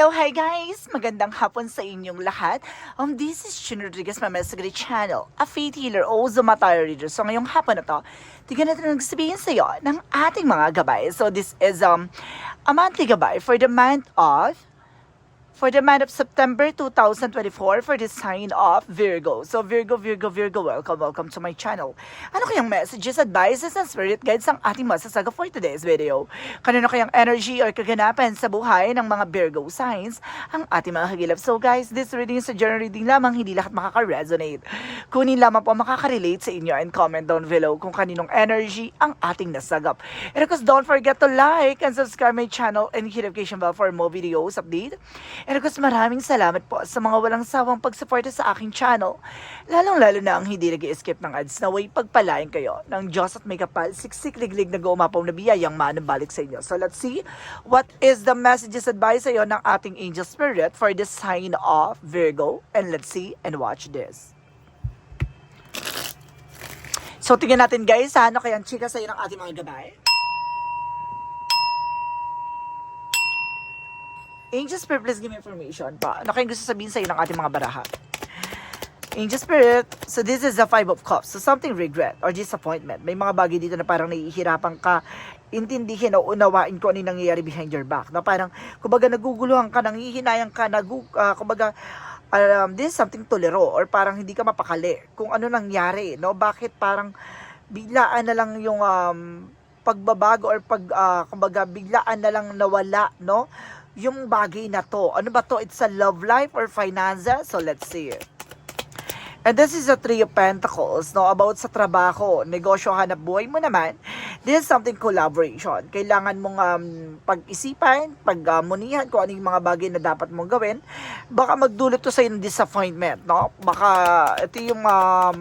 Hello, hi guys! Magandang hapon sa inyong lahat. Um, this is Chin Rodriguez, my Mesagri Channel, a faith healer o Zomatara reader. So ngayong hapon na to, tignan natin ang sabihin sa iyo ng ating mga gabay. So this is um, a monthly gabay for the month of for the month of September 2024 for the sign of Virgo. So Virgo, Virgo, Virgo, welcome, welcome to my channel. Ano kayang messages, advices, and spirit guides ang ating masasaga for today's video? Kanino kayang energy or kaganapan sa buhay ng mga Virgo signs ang ating mga kagilap? So guys, this reading is a general reading lamang, hindi lahat makaka-resonate. Kunin lamang po makaka-relate sa inyo and comment down below kung kaninong energy ang ating nasagap. And of course, don't forget to like and subscribe my channel and hit notification bell for more videos update. Course, maraming salamat po sa mga walang sawang pagsuporta sa aking channel. Lalong-lalo na ang hindi nag skip ng ads na way pagpalain kayo ng Diyos at may kapal, siksik-liglig na gumapaw na biyayang manabalik sa inyo. So let's see what is the messages advice sa iyo ng ating angel spirit for the sign of Virgo. And let's see and watch this. So tingnan natin guys, ano kaya ang chika sa iyo ng ating mga gabay? Angel Spirit, please give me information pa. Ano kayong gusto sabihin sa iyo ng ating mga baraha? Angel Spirit, so this is the Five of Cups. So something regret or disappointment. May mga bagay dito na parang nahihirapan ka intindihin o unawain kung ano yung nangyayari behind your back. Na parang, kumbaga naguguluhan ka, nangihinayang ka, nagu, uh, kumbaga, um, this is something tolero or parang hindi ka mapakali kung ano nangyari, no? Bakit parang biglaan na lang yung um, pagbabago or pag, uh, kumbaga, biglaan na lang nawala, no? Yung bagay na to. Ano ba to? It's a love life or finances? So, let's see. And this is a Three of Pentacles, no? About sa trabaho, negosyo, hanap buhay mo naman. This is something collaboration. Kailangan mong um, pag-isipan, pag-munihan kung ano yung mga bagay na dapat mong gawin. Baka magdulot to sa ng disappointment, no? Baka ito yung, um,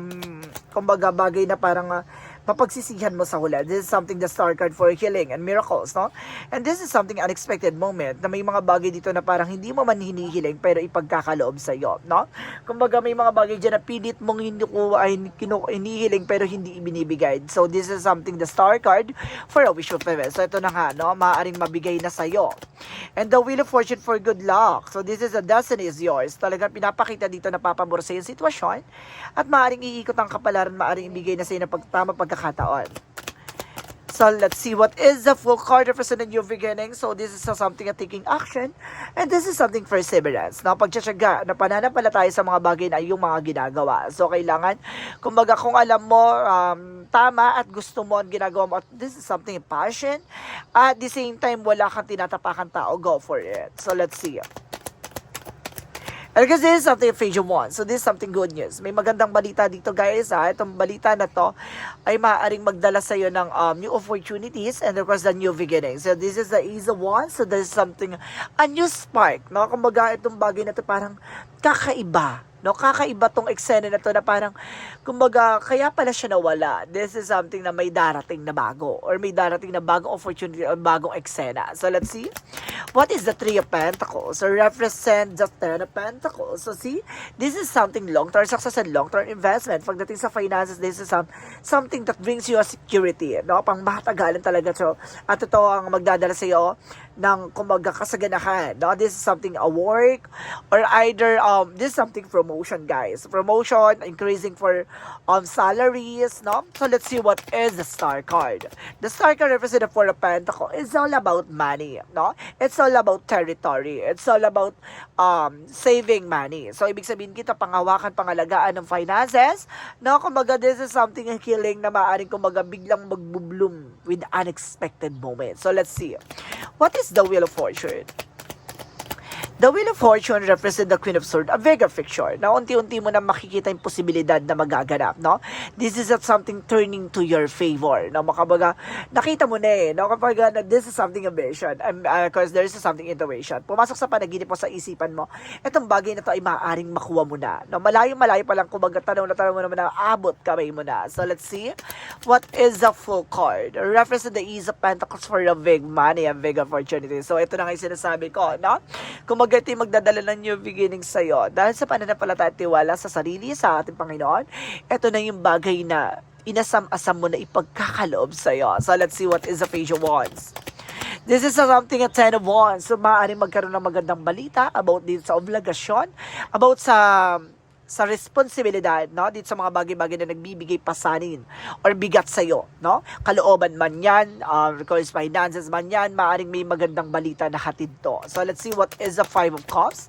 kumbaga, bagay na parang uh, papagsisihan mo sa hula. This is something the star card for healing and miracles, no? And this is something unexpected moment na may mga bagay dito na parang hindi mo man hinihiling pero ipagkakaloob sa iyo, no? Kumbaga may mga bagay diyan na pilit mong hindi ko ay hinihiling pero hindi ibinibigay. So this is something the star card for a wish fulfillment. So ito na nga, no? Maaaring mabigay na sa iyo. And the wheel of fortune for good luck. So this is a destiny is yours. Talagang pinapakita dito na papabor sa yung sitwasyon at maaaring iikot ang kapalaran, maaaring ibigay na sa iyo ng pagtama pagkakataon. So let's see what is the full card representing your beginning. So this is something a taking action and this is something perseverance. Na pagtsatsaga, na pananampalataya sa mga bagay na yung mga ginagawa. So kailangan, kumbaga kung alam mo um, tama at gusto mo ang ginagawa mo at this is something passion. At the same time, wala kang tinatapakan tao, go for it. So let's see. And because this is something phase one. So this is something good news. May magandang balita dito guys ha. Itong balita na to ay maaaring magdala sa iyo ng um, new opportunities and of course the new beginning. So this is the ease one. So there's something, a new spark. No? Kumbaga itong bagay na to parang kakaiba. No, kakaiba tong eksena na to na parang, kumbaga, kaya pala siya nawala. This is something na may darating na bago or may darating na bagong opportunity or bagong eksena. So, let's see. What is the Three of Pentacles? So, represent the Ten of Pentacles. So, see, this is something long-term success and long-term investment. Pagdating sa finances, this is some, something that brings you a security. No? Pang matagalan talaga. So, at ito ang magdadala sa iyo ng kumbaga kasaganahan. No? This is something a work or either um this is something promotion guys. Promotion, increasing for um salaries, no? So let's see what is the star card. The star card represents the four of pentacles. It's all about money, no? It's all about territory. It's all about um saving money. So ibig sabihin kita pangawakan, pangalagaan ng finances, no? Kumbaga this is something healing na maaaring kumbaga biglang magbubloom with unexpected moments. So let's see. What is the Wheel of Fortune? The Wheel of Fortune represent the Queen of Swords, a Vega picture, na unti-unti mo na makikita yung posibilidad na magaganap, no? This is something turning to your favor, no? Makabaga, nakita mo na eh, no? Kapag uh, this is something a vision, um, uh, because there is something intuition. Pumasok sa panaginip mo sa isipan mo, itong bagay na to ay maaaring makuha mo na, no? Malayo-malayo pa lang, kumbaga, tanong na tanong mo naman na, abot kamay mo na. So, let's see. What is the full card? Represent the ease of pentacles for the big money and big opportunity. So, ito na nga yung sinasabi ko, no? Kung magati magdadala ng new beginning sa'yo, dahil sa pananampalataya at tiwala sa sarili, sa ating Panginoon, ito na yung bagay na inasam-asam mo na ipagkakaloob sa'yo. So, let's see what is the page of wands. This is something at 10 of Wands. So, maaaring magkaroon ng magandang balita about dito sa obligasyon, about sa sa responsibilidad, no? Dito sa mga bagay-bagay na nagbibigay pasanin or bigat sa iyo, no? Kalooban man 'yan, uh, finances man 'yan, maaring may magandang balita na hatid to. So let's see what is the Five of Cups.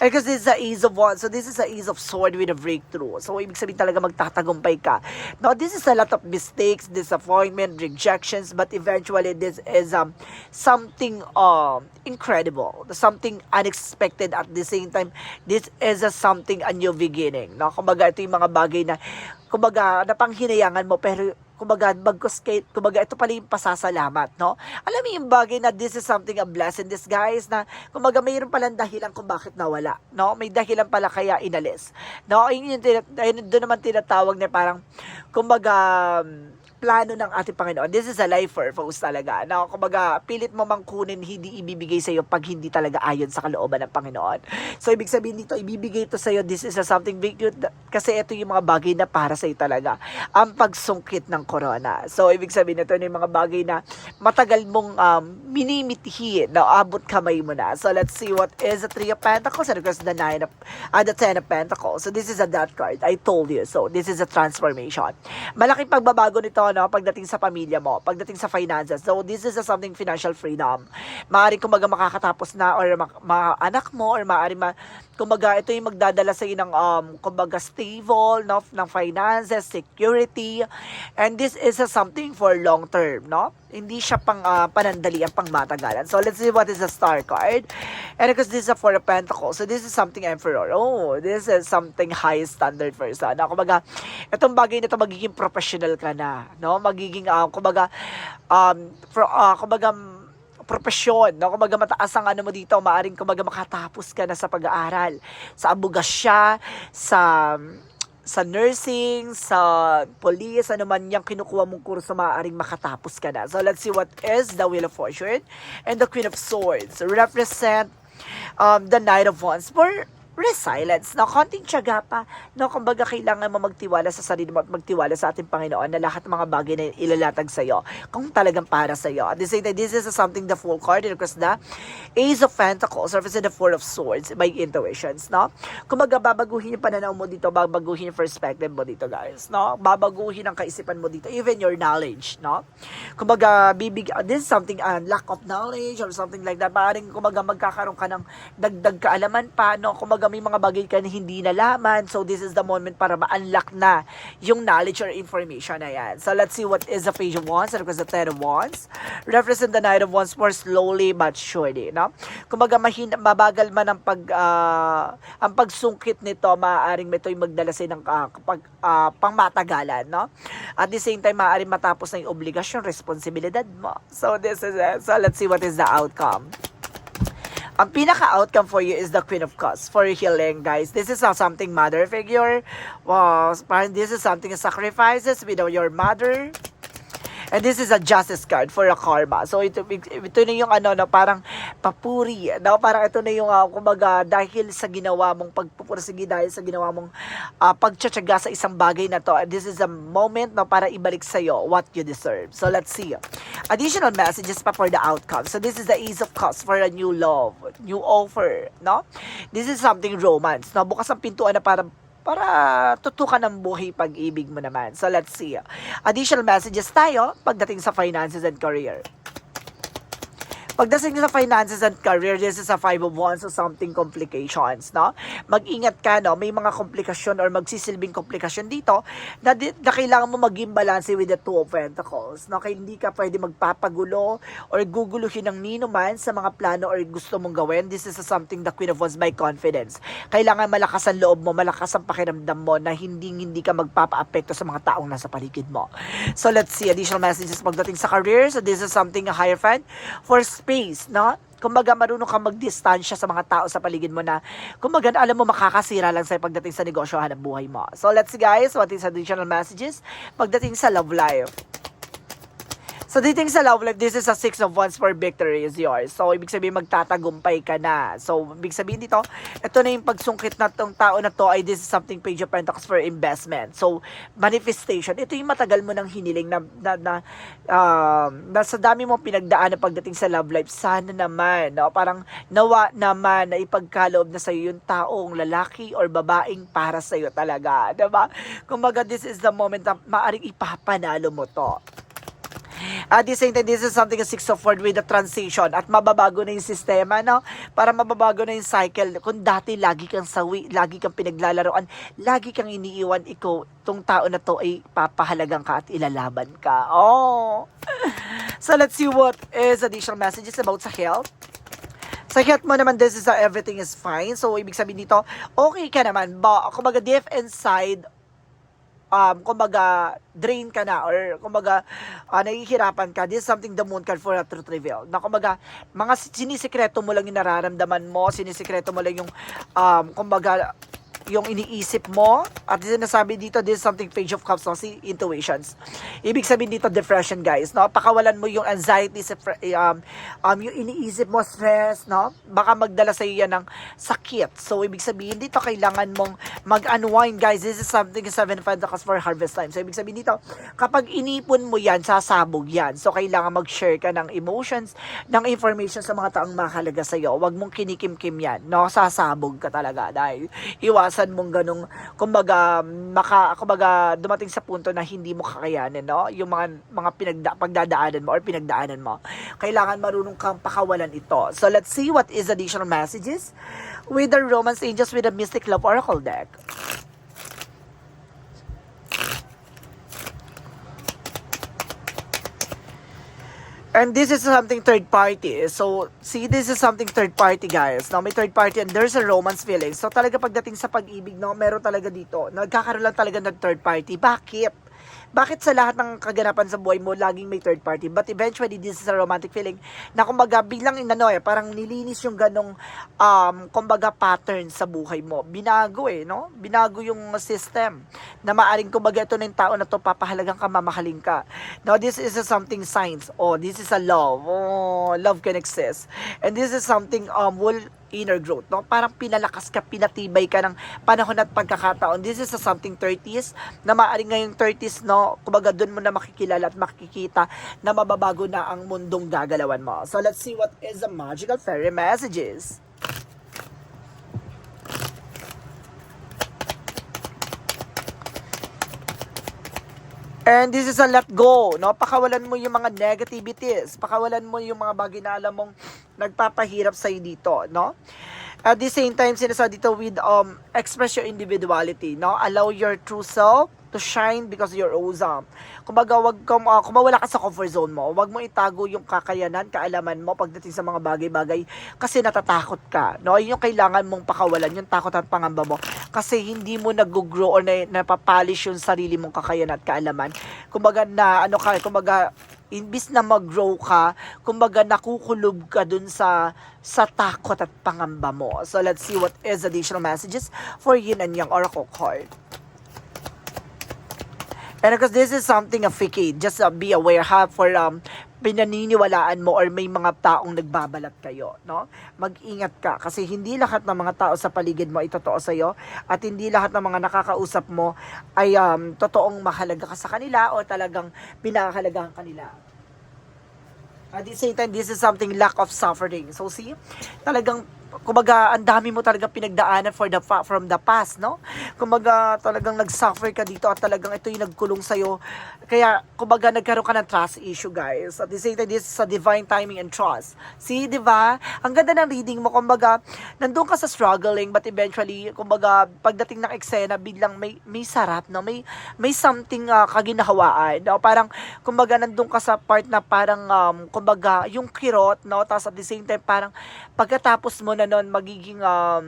Because this is the Ace of Wands, so this is the Ace of Sword with a breakthrough. So ibig sabihin talaga magtatagumpay ka. Now this is a lot of mistakes, disappointment, rejections, but eventually this is um something um incredible, something unexpected at the same time. This is a something a new beginning. No? Kumbaga, ito yung mga bagay na, kumbaga, napanghinayangan mo, pero kumbaga, bagkos kay, kumbaga, ito pala yung pasasalamat, no? Alam mo yung bagay na this is something a blessing this guys na, kumbaga, mayroon palang dahilan kung bakit nawala, no? May dahilan pala kaya inalis, no? Yun yung, ayun, doon naman tinatawag na parang, kumbaga, plano ng ating Panginoon. This is a life purpose talaga. Na kumbaga, pilit mo mang kunin, hindi ibibigay sa iyo pag hindi talaga ayon sa kalooban ng Panginoon. So, ibig sabihin dito, ibibigay ito sa iyo, this is a something big, kasi ito yung mga bagay na para sa iyo talaga. Ang pagsungkit ng corona. So, ibig sabihin ito yung mga bagay na matagal mong um, minimitihin, na abot kamay mo na. So, let's see what is the Three of Pentacles and of the Nine of, uh, the Ten of Pentacles. So, this is a death card. I told you. So, this is a transformation. Malaking pagbabago nito, no, pagdating sa pamilya mo, pagdating sa finances. So, this is a something financial freedom. Maaari kumbaga makakatapos na or ma- ma- anak mo or maaari ma kumbaga ito yung magdadala sa ng um kumbaga stable no ng finances, security. And this is a something for long term, no? Hindi siya pang uh, panandalian, pang matagalan. So, let's see what is the star card. And because this is a four of pentacles, so this is something emperor. Oh, this is something high standard person. No? Kumbaga, itong bagay na ito magiging professional ka na, no? Magiging uh, kumbaga um pro, uh, kumbaga propesyon, no? Kumbaga mataas ang ano mo dito, maaring kumbaga makatapos ka na sa pag-aaral, sa abogasya, sa sa nursing, sa police, ano man yung kinukuha mong kurso, maaaring makatapos ka na. So, let's see what is the Wheel of Fortune and the Queen of Swords. Represent um, the Knight of Wands. For resilience, no? Konting tiyaga pa, no? Kumbaga, kailangan mo magtiwala sa sarili mo at magtiwala sa ating Panginoon na lahat ng mga bagay na ilalatag sa iyo, kung talagang para sa iyo. At the same time, this is something the full card, and of course, the Ace of Pentacles, represent the Four of Swords, by intuitions, no? Kumbaga, babaguhin yung pananaw mo dito, babaguhin yung perspective mo dito, guys, no? Babaguhin ang kaisipan mo dito, even your knowledge, no? Kumbaga, bibig, this is something, uh, lack of knowledge or something like that. Parang, kumbaga, magkakaroon ka ng dagdag kaalaman pa, no? Kumbaga, may mga bagay ka na hindi nalaman. So, this is the moment para ma-unlock na yung knowledge or information na yan. So, let's see what is the Page of Wands and the Ten of Wands. Represent the Knight of Wands more slowly but surely, no? Kumbaga, mahin, mabagal man ang pag, ah, ang pagsungkit nito, maaaring ito'y magdala sa ng uh, pag, ah, pangmatagalan, no? At the same time, maaaring matapos na yung obligasyon, responsibilidad mo. So, this is it. So, let's see what is the outcome. Ang pinaka-outcome for you is the Queen of Cups for healing, guys. This is not something mother figure. Parang this is something sacrifices with your mother. And this is a justice card for a karma. So ito, ito na yung ano, no, parang papuri. No? Parang ito na yung, uh, kumbaga, dahil sa ginawa mong pagpupursigi, dahil sa ginawa mong uh, pagtsatsaga sa isang bagay na to. And this is a moment no, para ibalik sa'yo what you deserve. So let's see. Additional messages pa for the outcome. So this is the Ace of Cups for a new love, new offer. No? This is something romance. No? Bukas ang pintuan na para para tutukan ng buhay pag-ibig mo naman. So, let's see. Additional messages tayo pagdating sa finances and career. Pagdating sa finances and career, this is a five of wands so something complications, no? Mag-ingat ka, no? May mga komplikasyon or magsisilbing komplikasyon dito na, di, na kailangan mo maging balance with the two of pentacles, no? Kaya hindi ka pwede magpapagulo or guguluhin ng nino man sa mga plano or gusto mong gawin. This is a something the Queen of Wands by confidence. Kailangan malakas ang loob mo, malakas ang pakiramdam mo na hindi hindi ka magpapa-apekto sa mga taong nasa paligid mo. So let's see additional messages pagdating sa career. So this is something a higher fan for space, no? Kumbaga, marunong ka magdistansya sa mga tao sa paligid mo na, kumbaga, alam mo, makakasira lang sa pagdating sa negosyo hanap buhay mo. So, let's see guys, what is additional messages pagdating sa love life. So, dating sa love life, this is a six of wands for victory is yours. So, ibig sabihin, magtatagumpay ka na. So, ibig sabihin dito, ito na yung pagsungkit na tong tao na to ay this is something page of pentacles for investment. So, manifestation. Ito yung matagal mo nang hiniling na, na, na, um, na sa dami mo pinagdaan na pagdating sa love life, sana naman, no? parang nawa naman na ipagkaloob na sa'yo yung taong lalaki or babaeng para sa'yo talaga. Diba? Kumbaga, this is the moment na maaring ipapanalo mo to. At the same time, this is something six of word with the transition at mababago na yung sistema, no? Para mababago na yung cycle. Kung dati lagi kang sawi, lagi kang pinaglalaroan, lagi kang iniiwan, ikaw, tong tao na to ay papahalagan ka at ilalaban ka. Oh! So let's see what is additional messages about sa health. Sa health mo naman, this is uh, everything is fine. So, ibig sabihin dito, okay ka naman. Ba, kumbaga, deep inside, um, kumbaga, drain ka na or kumbaga, uh, nahihirapan ka, this is something the moon card for a truth reveal. Na kumbaga, mga sinisikreto mo lang yung nararamdaman mo, sinisikreto mo lang yung, um, kumbaga, yung iniisip mo. At sinasabi dito this is something page of cups no? si intuitions. Ibig sabihin dito depression guys no? Pakawalan mo yung anxiety sa um, um yung iniisip mo stress no? Baka magdala sa iyo yan ng sakit. So ibig sabihin dito kailangan mong mag-unwind guys. This is something seven pentacles for harvest time. So ibig sabihin dito kapag inipon mo yan sasabog yan. So kailangan mag-share ka ng emotions ng information sa mga taong mahalaga sa iyo wag mong kinikim-kim yan no? Sasabog ka talaga dahil iwasan mong ganong kumbaga maka kumbaga dumating sa punto na hindi mo kakayanin no? Yung mga mga pinagda, pagdadaanan mo or pinagdaanan mo. Kailangan marunong kang pakawalan ito. So let's see what is additional messages with the romance angels with the mystic love oracle deck And this is something third party. So, see, this is something third party, guys. No, may third party and there's a romance feeling. So, talaga pagdating sa pag-ibig, no, meron talaga dito. Nagkakaroon lang talaga ng third party. Bakit? Bakit sa lahat ng kaganapan sa buhay mo, laging may third party? But eventually, this is a romantic feeling na kumbaga, bilang inano eh, parang nilinis yung ganong, um, kumbaga, pattern sa buhay mo. Binago eh, no? Binago yung system na maaring kumbaga ito na yung tao na to, papahalagang ka, mamahalin ka. Now, this is a something signs. Oh, this is a love. Oh, love can exist. And this is something um, will inner growth, no? Parang pinalakas ka, pinatibay ka ng panahon at pagkakataon. This is a something 30s na maaaring ngayong 30s, no? Kumbaga doon mo na makikilala at makikita na mababago na ang mundong gagalawan mo. So let's see what is the magical fairy messages. And this is a let go, no? Pakawalan mo yung mga negativities. Pakawalan mo yung mga bagay na alam mong nagpapahirap sa'yo dito, no? At the same time, sinasabi dito with um, express your individuality, no? Allow your true self to shine because you're awesome. Kumbaga, wag kang, uh, kung mawala ka sa comfort zone mo, wag mo itago yung kakayanan, kaalaman mo pagdating sa mga bagay-bagay kasi natatakot ka. No? Yun yung kailangan mong pakawalan, yung takot at pangamba mo. Kasi hindi mo nag-grow or na, napapolish yung sarili mong kakayanan at kaalaman. Kumbaga na, ano ka, kumbaga, imbis na mag-grow ka, kumbaga nakukulob ka dun sa sa takot at pangamba mo. So let's see what is additional messages for Yin and Yang Oracle card. And because this is something a facade, just uh, be aware ha for um pinaniniwalaan mo or may mga taong nagbabalat kayo, no? Mag-ingat ka kasi hindi lahat ng mga tao sa paligid mo ay totoo sa iyo at hindi lahat ng mga nakakausap mo ay um, totoong mahalaga ka sa kanila o talagang pinahahalagahan kanila. At the same time, this is something lack of suffering. So see, talagang kumbaga ang dami mo talaga pinagdaanan for the from the past, no? Kumbaga talagang nag-suffer ka dito at talagang ito yung nagkulong sa Kaya kumbaga nagkaroon ka ng trust issue, guys. At the same time, this is a divine timing and trust. See, di ba? Ang ganda ng reading mo, kumbaga nandun ka sa struggling but eventually, kumbaga pagdating ng eksena, biglang may may sarap, no? May may something uh, kaginahawaan, no? Parang kumbaga nandun ka sa part na parang um, kumbaga yung kirot, no? Tapos at the same time parang pagkatapos mo na nun magiging um,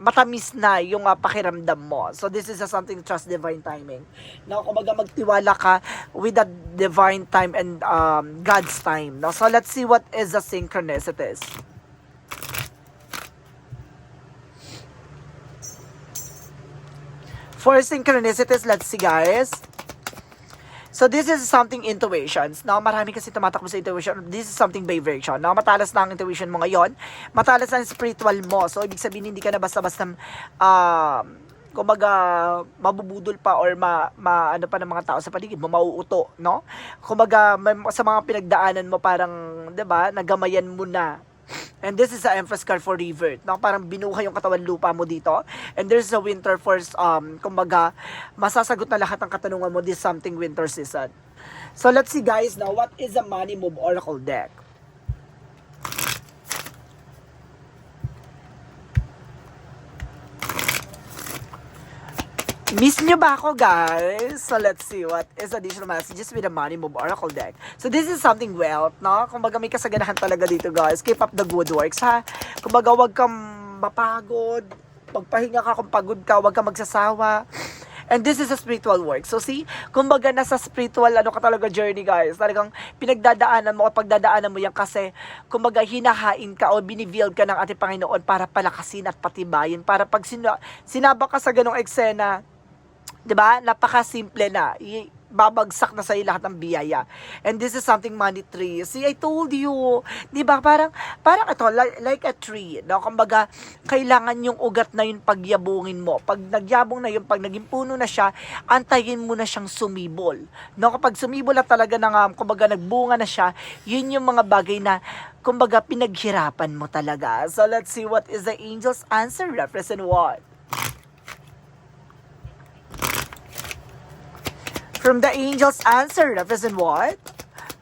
matamis na yung uh, pakiramdam mo. So this is a something trust divine timing. No, kumbaga magtiwala ka with the divine time and um, God's time. No? So let's see what is the synchronicities. For synchronicities, let's see guys. So this is something intuitions. No, marami kasi tumatakbo sa intuition. This is something by version. No, matalas na ang intuition mo ngayon. Matalas na ang spiritual mo. So ibig sabihin hindi ka na basta-basta um kumbaga mabubudol pa or ma, ma ano pa ng mga tao sa paligid mo mauuto no kumbaga sa mga pinagdaanan mo parang 'di ba nagamayan mo na And this is the Empress card for revert. No? Parang binuhay yung katawan lupa mo dito. And there's a winter force, um, kumbaga, masasagot na lahat ng katanungan mo this something winter season. So let's see guys now, what is the Money Move Oracle deck? Miss nyo ba ako, guys? So, let's see what is additional messages with the Money Move Oracle deck. So, this is something wealth, no? Kumbaga, may kasaganahan talaga dito, guys. Keep up the good works, ha? Kumbaga, wag kang mapagod. Pagpahinga ka kung pagod ka, wag kang magsasawa. And this is a spiritual work. So, see? Kumbaga, nasa spiritual, ano ka talaga journey, guys. Talagang pinagdadaanan mo, at pagdadaanan mo yan kasi, kumbaga, hinahain ka o binibuild ka ng ating Panginoon para palakasin at patibayin. Para pag sina- sinaba ka sa ganong eksena, 'di ba? Napaka-simple na. I- babagsak na sa lahat ng biyaya. And this is something money tree. See, I told you, 'di ba? Parang parang ito like, a tree, no? Kumbaga, kailangan yung ugat na yun pagyabungin mo. Pag nagyabong na yun, pag naging puno na siya, antayin mo na siyang sumibol. No, kapag sumibol na talaga ng um, kumbaga nagbunga na siya, yun yung mga bagay na kumbaga pinaghirapan mo talaga. So let's see what is the angel's answer represent what? From the angel's answer, represent what?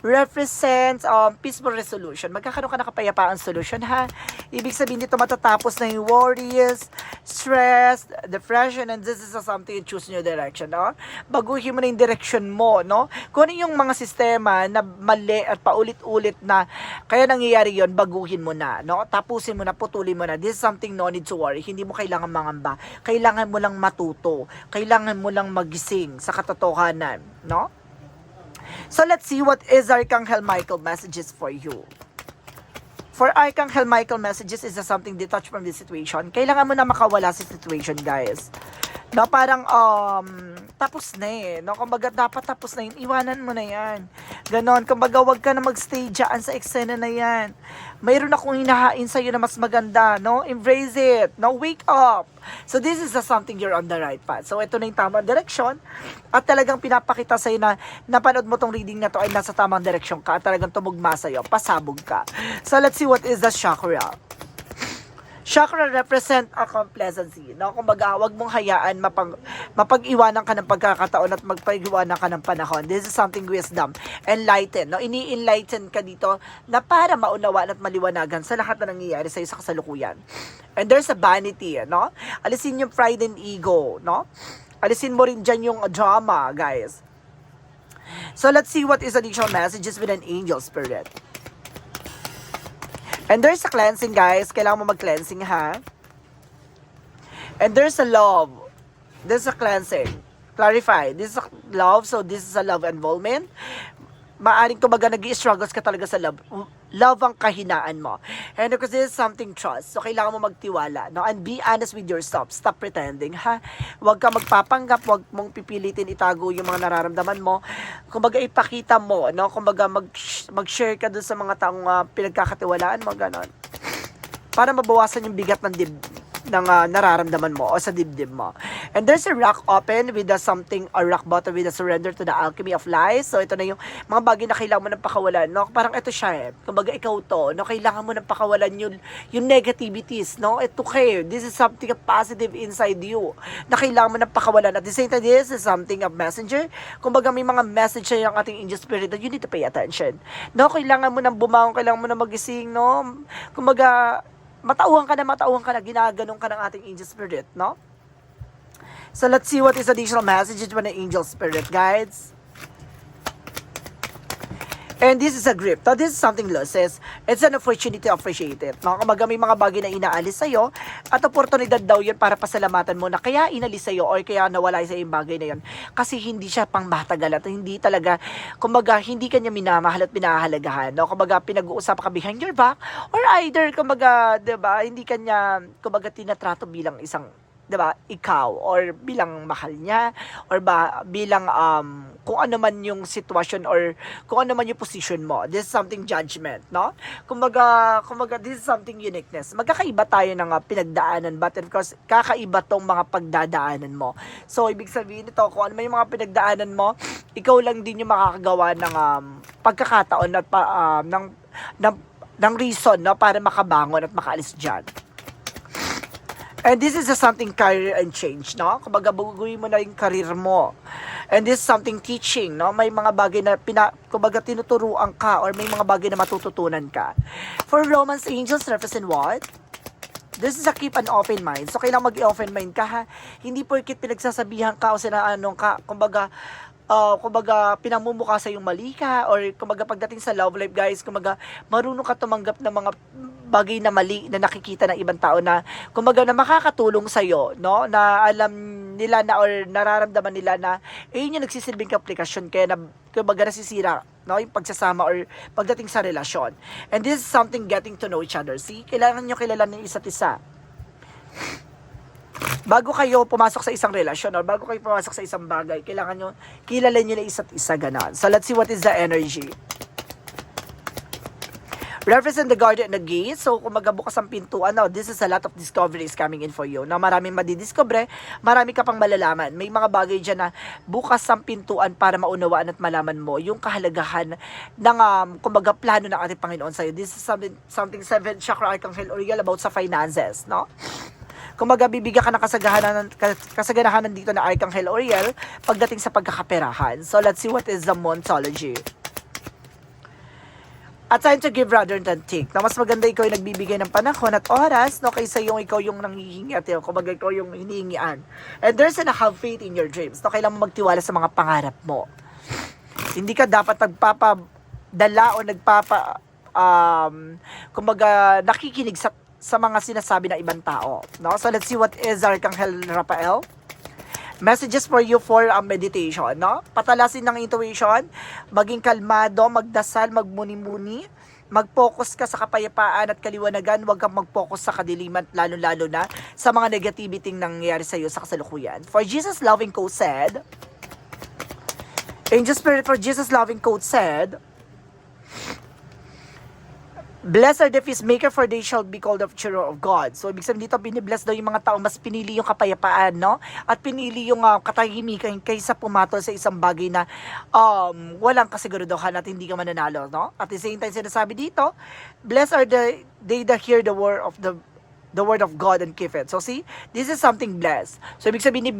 Represents um, peaceful resolution. Magkakaroon ka ng kapayapaan solution, ha? Ibig sabihin dito matatapos na yung worries, stress, depression, and this is something you choose your direction, no? Baguhin mo na yung direction mo, no? Kung ano yung mga sistema na mali at paulit-ulit na kaya nangyayari yon baguhin mo na, no? Tapusin mo na, putulin mo na. This is something no need to worry. Hindi mo kailangan mangamba. Kailangan mo lang matuto. Kailangan mo lang magising sa katotohanan, no? So let's see what is Archangel Michael messages for you. For Archangel Michael messages is something detached from the situation. Kailangan mo na makawala sa situation, guys. No, parang, um, tapos na eh. No, kumbaga, dapat tapos na yun. Iwanan mo na yan. Ganon. Kumbaga, wag ka na magstay dyan sa eksena na yan. Mayroon akong hinahain sa'yo na mas maganda. No, embrace it. No, wake up. So, this is a something you're on the right path. So, ito na yung tamang direction. At talagang pinapakita sa'yo na napanood mo tong reading na to ay nasa tamang direction ka at talagang tumugma sa'yo. Pasabog ka. So, let's see what is the chakra. Chakra represent a complacency. No? Kumbaga, wag mong hayaan mapag, mapag-iwanan ka ng pagkakataon at magpag-iwanan ka ng panahon. This is something wisdom. Enlighten. No? Ini-enlighten ka dito na para maunawaan at maliwanagan sa lahat na nangyayari sa sa kasalukuyan. And there's a vanity. No? Alisin yung pride and ego. No? Alisin mo rin dyan yung drama, guys. So let's see what is additional messages with an angel spirit. And there's a cleansing, guys. Kailangan mo mag-cleansing, ha? And there's a love. There's a cleansing. Clarify. This is a love, so this is a love involvement. Maaring kumbaga nag struggles ka talaga sa love. Love ang kahinaan mo. And because this is something trust. So, kailangan mo magtiwala. No? And be honest with yourself. Stop pretending, ha? Huwag ka magpapanggap. Huwag mong pipilitin itago yung mga nararamdaman mo. Kumbaga, ipakita mo. No? Kumbaga, mag, mag-share ka dun sa mga taong uh, pinagkakatiwalaan mo. Ganon. Para mabawasan yung bigat ng dib ng uh, nararamdaman mo o sa dibdib mo. And there's a rock open with a something, a rock bottom with a surrender to the alchemy of lies. So, ito na yung mga bagay na kailangan mo ng pakawalan. No? Parang ito siya eh. Kumbaga, ikaw to. No? Kailangan mo ng pakawalan yung, yung negativities. No? Ito kayo. This is something positive inside you na kailangan mo ng pakawalan. At the same time, this is something of messenger. Kumbaga, may mga message siya yung ating angel spirit that you need to pay attention. No? Kailangan mo ng bumangon, kailangan mo ng magising. No? Kumbaga, matauhan ka na, matauhan ka na, ginaganon ka ng ating angel spirit, no? So let's see what is additional messages from the angel spirit guides. And this is a grip. Now, this is something losses. It's an opportunity to appreciate it. No? Kumbaga may mga bagay na inaalis sa'yo at oportunidad daw yun para pasalamatan mo na kaya inalis sa'yo or kaya nawala sa'yo yung bagay na yun. Kasi hindi siya pang matagal at hindi talaga, kumbaga, hindi kanya minamahal at pinahalagahan. No? Kumbaga, pinag-uusapan ka behind your back or either, kumbaga, ba, hindi kanya, kumbaga, tinatrato bilang isang 'di ba, ikaw or bilang mahal niya or ba bilang um kung ano man yung sitwasyon or kung ano man yung position mo. This is something judgment, no? Kumbaga, kumbaga this is something uniqueness. Magkakaiba tayo ng uh, pinagdaanan but of course kakaiba tong mga pagdadaanan mo. So ibig sabihin nito kung ano man yung mga pinagdaanan mo, ikaw lang din yung makakagawa ng um, pagkakataon at pa, um, ng ng ng reason no para makabangon at makaalis diyan. And this is a something career and change, no? Kumbaga, baguhin mo na yung career mo. And this is something teaching, no? May mga bagay na, pina, kumbaga, tinuturuan ka or may mga bagay na matututunan ka. For Romance Angels, represent what? This is a keep an open mind. So, kailangan mag-open mind ka, ha? Hindi porkit pinagsasabihan ka o sinaanong ka, kumbaga, uh, kumbaga, pinamumukha sa yung mali ka, or kumbaga, pagdating sa love life, guys, kumbaga, marunong ka tumanggap ng mga bagay na mali na nakikita ng ibang tao na, kumbaga, na makakatulong sa'yo, no? Na alam nila na, or nararamdaman nila na, eh, yun yung nagsisilbing aplikasyon, kaya na, kumbaga, nasisira, no? Yung pagsasama or pagdating sa relasyon. And this is something getting to know each other. See? Kailangan nyo kilalanin isa't isa bago kayo pumasok sa isang relasyon or bago kayo pumasok sa isang bagay, kailangan nyo kilala nyo na isa't isa ganon. So let's see what is the energy. Represent the guardian and the gate. So, kung magabukas ang pintuan, now, this is a lot of discoveries coming in for you. Na maraming madidiscover, marami ka pang malalaman. May mga bagay dyan na bukas ang pintuan para maunawaan at malaman mo yung kahalagahan ng, um, kumbaga, plano ng ating Panginoon sa'yo. This is something, something seven chakra archangel Uriel about sa finances, no? Kumbaga, bibigyan ka ng kasaganahan, kasaganahan dito na Archangel Uriel pagdating sa pagkakaperahan. So, let's see what is the Montology. At time to give rather than take. Na mas maganda ikaw yung nagbibigay ng panahon at oras, no, kaysa yung ikaw yung nanghihingi at yung, kumbaga ikaw yung hinihingian. And there's an have faith in your dreams. No, kailangan mo magtiwala sa mga pangarap mo. Hindi ka dapat nagpapadala o nagpapa, um, kumbaga, nakikinig sa sa mga sinasabi ng ibang tao. No? So let's see what is Archangel Raphael. Messages for you for um, meditation, no? Patalasin ng intuition, maging kalmado, magdasal, magmuni-muni, mag-focus ka sa kapayapaan at kaliwanagan, huwag kang mag-focus sa kadiliman, lalo-lalo na sa mga negativity nangyayari sa iyo sa kasalukuyan. For Jesus loving code said, Angel Spirit for Jesus loving code said, Blessed are the peacemaker for they shall be called of children of God. So, ibig sabihin dito, binibless daw yung mga tao, mas pinili yung kapayapaan, no? At pinili yung uh, katahimikan kaysa pumatol sa isang bagay na um, walang kasiguraduhan at hindi ka mananalo, no? At the same time, sinasabi dito, blessed are the, they that hear the word of the the word of God and keep it. So see, this is something blessed. So ibig sabihin,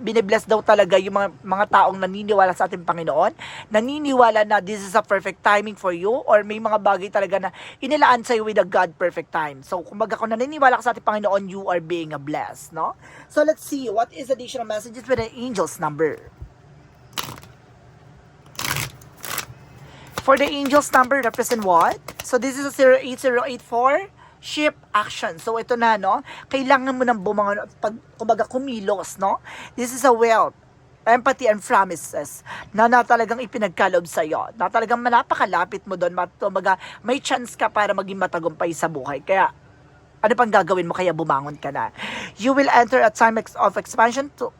binibless daw talaga yung mga, mga taong naniniwala sa ating Panginoon, naniniwala na this is a perfect timing for you or may mga bagay talaga na inilaan sa'yo with a God perfect time. So kumbaga kung naniniwala ka sa ating Panginoon, you are being a blessed, no? So let's see, what is additional messages with the angel's number? For the angel's number, represent what? So this is a 08084 ship action. So ito na no, kailangan mo nang bumangon pag kumbaga kumilos no. This is a wealth empathy and promises na, na talagang ipinagkalob sa iyo. Na talagang napakalapit mo doon, kumbaga may chance ka para maging matagumpay sa buhay. Kaya ano pang gagawin mo kaya bumangon ka na? You will enter a time of expansion to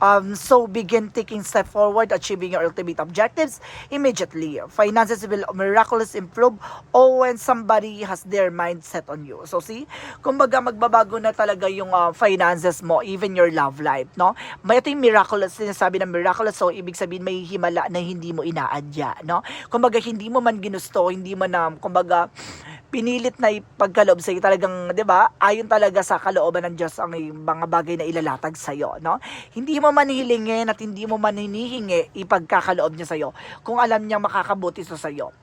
Um, so begin taking step forward, achieving your ultimate objectives immediately. Finances will miraculously improve or when somebody has their mind set on you. So see, kumbaga magbabago na talaga yung uh, finances mo, even your love life, no? May ito yung miraculous, sinasabi ng miraculous, so ibig sabihin may himala na hindi mo inaadya, no? Kumbaga hindi mo man ginusto, hindi mo na, kumbaga, pinilit na ipagkaloob sa talagang 'di ba ayon talaga sa kalooban ng Diyos ang mga bagay na ilalatag sa iyo no? Hindi mo man hilingin at hindi mo man hinihingi ipagkakaloob niya sa iyo kung alam niya makakabuti sa iyo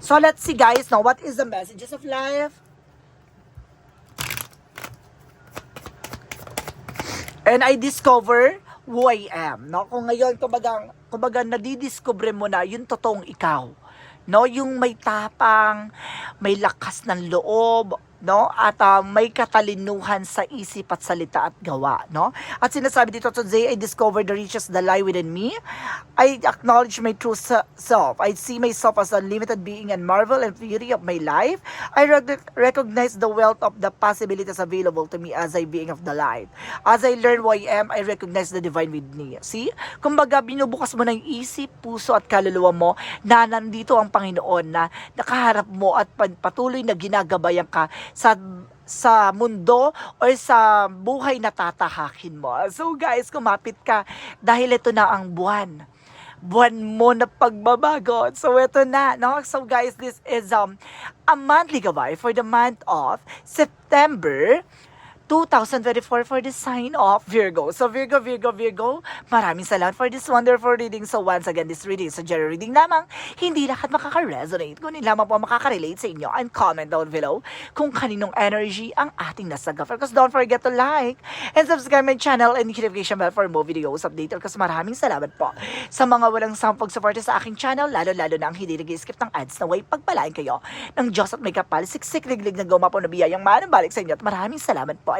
so let's see guys now what is the messages of life? And I discover who I am no? Kung ngayon kumbaga kumbaga nadidiscover mo na yung totoong ikaw no? Yung may tapang, may lakas ng loob, no? At ah, may katalinuhan sa isip at salita at gawa, no? At sinasabi dito, today I discovered the riches that lie within me. I acknowledge my true se- self. I see myself as a limited being and marvel and beauty of my life. I rec- recognize the wealth of the possibilities available to me as a being of the light. As I learn who I am, I recognize the divine within me. See? Kumbaga, binubukas mo na yung isip, puso at kaluluwa mo na nandito ang Panginoon na nakaharap mo at patuloy na ginagabayan ka sa sa mundo or sa buhay na tatahakin mo. So guys, kumapit ka dahil ito na ang buwan buwan mo na pagbabago. So, ito na, no? So, guys, this is um, a monthly gabay for the month of September 2024 for the sign of Virgo. So, Virgo, Virgo, Virgo, maraming salamat for this wonderful reading. So, once again, this reading a general reading lamang. Hindi lahat makaka-resonate. Kunin lamang po makaka-relate sa inyo. And comment down below kung kaninong energy ang ating nasagap. Because don't forget to like and subscribe my channel and notification bell for more videos updated. Kasi maraming salamat po sa mga walang sampag support sa aking channel, lalo-lalo na ang hindi nag-skip ng ads na way pagpalain kayo ng Diyos at may kapal, siksik liglig na gumapo na biyayang manang balik sa inyo at maraming salamat po